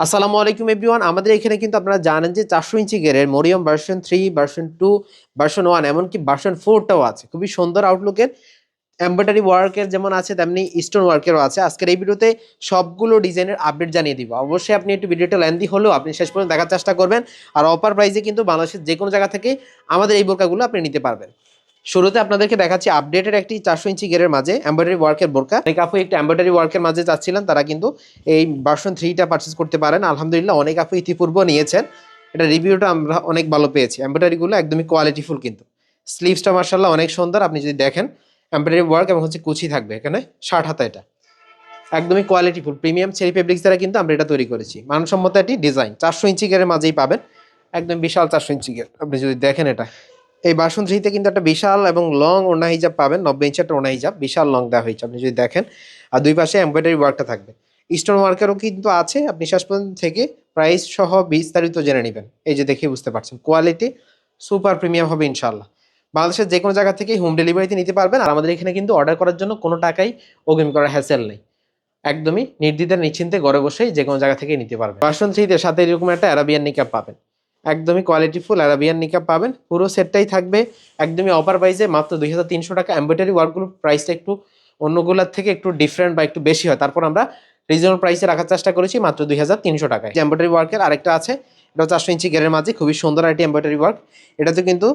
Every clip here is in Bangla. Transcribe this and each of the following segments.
আসসালামু আলাইকুম এভরিওয়ান। আমাদের এখানে কিন্তু আপনারা জানেন যে চারশো inch গেরের Mariyam version three version two version one এমনকি ভার্সন ফোরটাও আছে। খুবই সুন্দর আউটলুকের এমব্রয়ডারি ওয়ার্কের যেমন আছে, তেমনি স্টোন ওয়ার্কেরও আছে। আজকের এই ভিডিওতে সবগুলো ডিজাইনের আপডেট জানিয়ে দিব। অবশ্যই আপনি একটু ভিডিওটা লেন্দি হলেও আপনি শেষ পর্যন্ত দেখার চেষ্টা করবেন। আর অফার প্রাইসে কিন্তু বাংলাদেশের যে কোনো জায়গা থেকে আমাদের এই বোরকাগুলো আপনি নিতে পারবেন। শুরুতে আপনাদেরকে দেখাচ্ছি আপডেটের একটি চারশো ইঞ্চি গেরের মাঝে এমব্রয়ডারি ওয়ার্কের বোরকা। অনেক আপু একটু এমব্রয়ডারি ওয়ার্কের মাঝে চাচ্ছিলেন তারা কিন্তু এই ভার্সন থ্রিটা পারচেস করতে পারেন। আলহামদুলিল্লাহ, অনেক আপু ইতিপূর্ব নিয়েছেন। এটা রিভিউটা আমরা অনেক ভালো পেয়েছি। এমব্রয়ডারিগুলো একদমই কোয়ালিটিফুল কিন্তু। স্লিভসটা মার্শাল্লাহ অনেক সুন্দর, আপনি যদি দেখেন এমব্রয়ডারি ওয়ার্ক এবং হচ্ছে কুচি থাকবে, এখানে ষাট হাতা এটা। একদমই কোয়ালিটিফুল প্রিমিয়াম চেরি ফেব্রিক্স দ্বারা কিন্তু আমরা এটা তৈরি করেছি। মানসম্মত একটি ডিজাইন চারশো ইঞ্চি গেরের মাঝেই পাবেন। একদম বিশাল চারশো ইঞ্চি গের আপনি যদি দেখেন এটা। এই বাসন থ্রিতে কিন্তু একটা বিশাল এবং লং ওনা হিজাব পাবেন, নব্বই ইঞ্চি একটা ওনা হিজাব, বিশাল লং দেওয়া হয়েছে। আপনি যদি দেখেন, আর দুই পাশে এমব্রয়ডারি ওয়ার্কটা থাকবে। স্টোন ওয়ার্কেরও কিন্তু আছে, আপনি শেষ পর্যন্ত থেকে প্রাইস সহ বিস্তারিত জেনে নেবেন। এই যে দেখে বুঝতে পারছেন কোয়ালিটি সুপার প্রিমিয়াম হবে ইনশাল্লাহ বাংলাদেশের যে কোনো জায়গা থেকে হোম ডেলিভারিতে নিতে পারবেন, আর আমাদের এখানে কিন্তু অর্ডার করার জন্য কোনো টাকাই অগ্রিম করার হ্যাসেল নেই। একদমই নির্দ্বিধার নিশ্চিন্তে ঘরে বসেই যে কোনো জায়গা থেকে নিতে পারবেন। বাসন থ্রিতে সাথে এরকম একটা অ্যারাবিয়ান নিকাপ পাবেন। একদমই কোয়ালিটি কোয়ালিটিফুল অ্যারাবিয়ান নিকাপ পাবেন। পুরো সেটটাই থাকবে একদমই অফার প্রাইসে মাত্র দুই হাজার তিনশো টাকা। এমব্রয়ডারি ওয়ার্কগুলোর প্রাইসটা একটু অন্যগুলোর থেকে একটু ডিফারেন্ট বা একটু বেশি হয়। তারপর আমরা রিজনেবল প্রাইসে রাখার চেষ্টা করেছি মাত্র দুই হাজার তিনশো টাকায়। এমব্রয়ডারি ওয়ার্কের আরেকটা আছে, এটা চারশো ইঞ্চি গেরের মাঝে, খুবই সুন্দর একটি এমব্রয়ডারি ওয়ার্ক এটাতে কিন্তু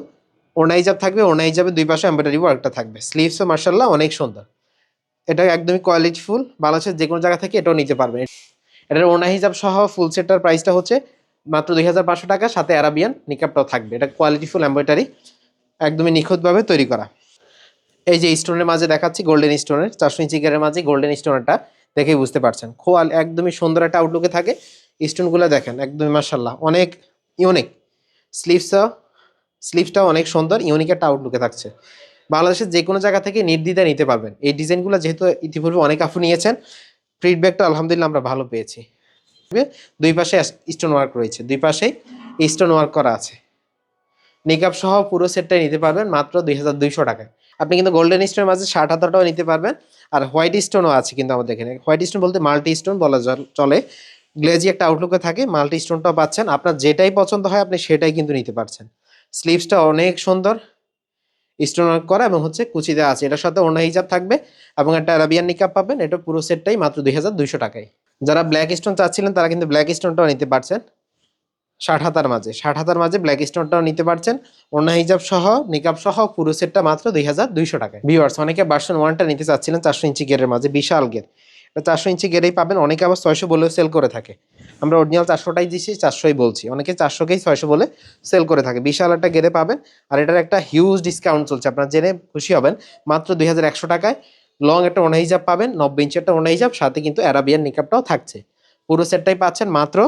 ওনা হিজাব থাকবে ওনা হিজাবের দুই পাশে এমব্রয়ডারি ওয়ার্কটা থাকবে। স্লিভসও মার্শাল্লাহ অনেক সুন্দর। এটা একদমই কোয়ালিটিফুল বাংলাদেশের যে কোনো জায়গা থেকে এটাও নিতে পারবেন। এটার ওনা হিজাব সহ ফুল সেটটার প্রাইসটা হচ্ছে মাত্র দুই হাজার পাঁচশো টাকা, সাথে অ্যারাবিয়ান নিকাপটাও থাকবে। এটা কোয়ালিটিফুল এম্ব্রয়ডারি একদমই নিখুঁতভাবে তৈরি করা। এই যে স্টোনের মাঝে দেখাচ্ছি গোল্ডেন স্টোনের চারশো ইঞ্চি গেরের মাঝে গোল্ডেন স্টোনটা দেখেই বুঝতে পারছেন। খোয়াল একদমই সুন্দর একটা আউটলুকে থাকে। স্টোনগুলো দেখেন, একদমই মার্শাল্লাহ অনেক ইউনিক স্লিভসটা স্লিভসটাও অনেক সুন্দর ইউনিক একটা আউটলুকে থাকছে। বাংলাদেশের যে কোনো জায়গা থেকে নির্দ্বিধায় নিতে পারবেন। এই ডিজাইনগুলো যেহেতু ইতিপূর্বে অনেক আফু নিয়েছেন ফিডব্যাকটা আলহামদুলিল্লাহ আমরা ভালো পেয়েছি। দুই পাশে স্টোন ওয়ার্ক রয়েছে। দুই পাশেই স্টোন ওয়ার্ক করা আছে। নিকাপ সহ পুরো সেটটাই নিতে পারবেন মাত্র দুই হাজার দুইশো টাকায়। আপনি কিন্তু গোল্ডেন স্টোনের মাঝে ষাট হাজারটাও নিতে পারবেন। আর হোয়াইট স্টোনও আছে কিন্তু আমাদের এখানে। হোয়াইট স্টোন বলতে মাল্টি স্টোন বলা চলে। গ্লেজি একটা আউটলুকে থাকে মাল্টি স্টোনটাও পাচ্ছেন। আপনার যেটাই পছন্দ হয় আপনি সেটাই কিন্তু নিতে পারছেন। স্লিভসটা অনেক সুন্দর। স্টোন ওয়ার্ক করা এবং হচ্ছে কুচি দেওয়া আছে। এটার সাথে অন্য হিজাব থাকবে এবং একটা অ্যারাবিয়ান নিকাপ পাবেন। এটা পুরো সেটটাই মাত্র দুই হাজার দুইশো টাকায়। যারা ব্ল্যাক স্টোন চাচ্ছিলেন, তারা কিন্তু ব্ল্যাক স্টোনটাও নিতে পারছেন। ষাট হাতার মাঝে। ষাট হাতার মাঝে ব্ল্যাক স্টোনটাও নিতে পারছেন। অন্য হিজাব সহ নিকাপ সহ, পুরো সেটটা মাত্র দুই হাজার দুইশো টাকায়। ভিউয়ার্স অনেকে ভার্সন ওয়ানটা নিতে চাচ্ছিলেন চারশো ইঞ্চি গেরের মাঝে, বিশাল গের এটা চারশো ইঞ্চি গেরেই পাবেন। অনেকে আবার ছয়শো বলেও সেল করে থাকে। আমরা অরিজিনাল চারশোটাই দিচ্ছি চারশোই বলছি। অনেকে চারশোকেই ছয়শো বলে সেল করে থাকে। বিশাল একটা গেরে পাবেন। আর এটার একটা হিউজ ডিসকাউন্ট চলছে। আপনারা জেনে খুশি হবেন। মাত্র দুই হাজার একশো টাকায়। লং একটা ওনা হিজাব পাবেন, নব্বই ইঞ্চি একটা ওনা হিজাব সাথে কিন্তু অ্যারাবিয়ান নিকাপটাও থাকছে। পুরো সেটটাই পাচ্ছেন মাত্র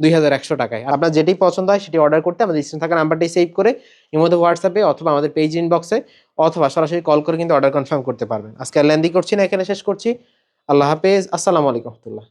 দুই হাজার একশো টাকায়। আপনার যেটি পছন্দ হয় সেটি অর্ডার করতে আমাদের স্ক্রিনে থাকা নাম্বারটি সেভ করে এর মধ্যে হোয়াটসঅ্যাপে অথবা আমাদের পেজ ইনবক্সে অথবা সরাসরি কল করে কিন্তু অর্ডার কনফার্ম করতে পারবেন। আজকে লেন্দি করছি না, এখানে শেষ করছি। আল্লাহ হাফেজ, আসসালামু আলাইকুম রহমতুল্লাহ।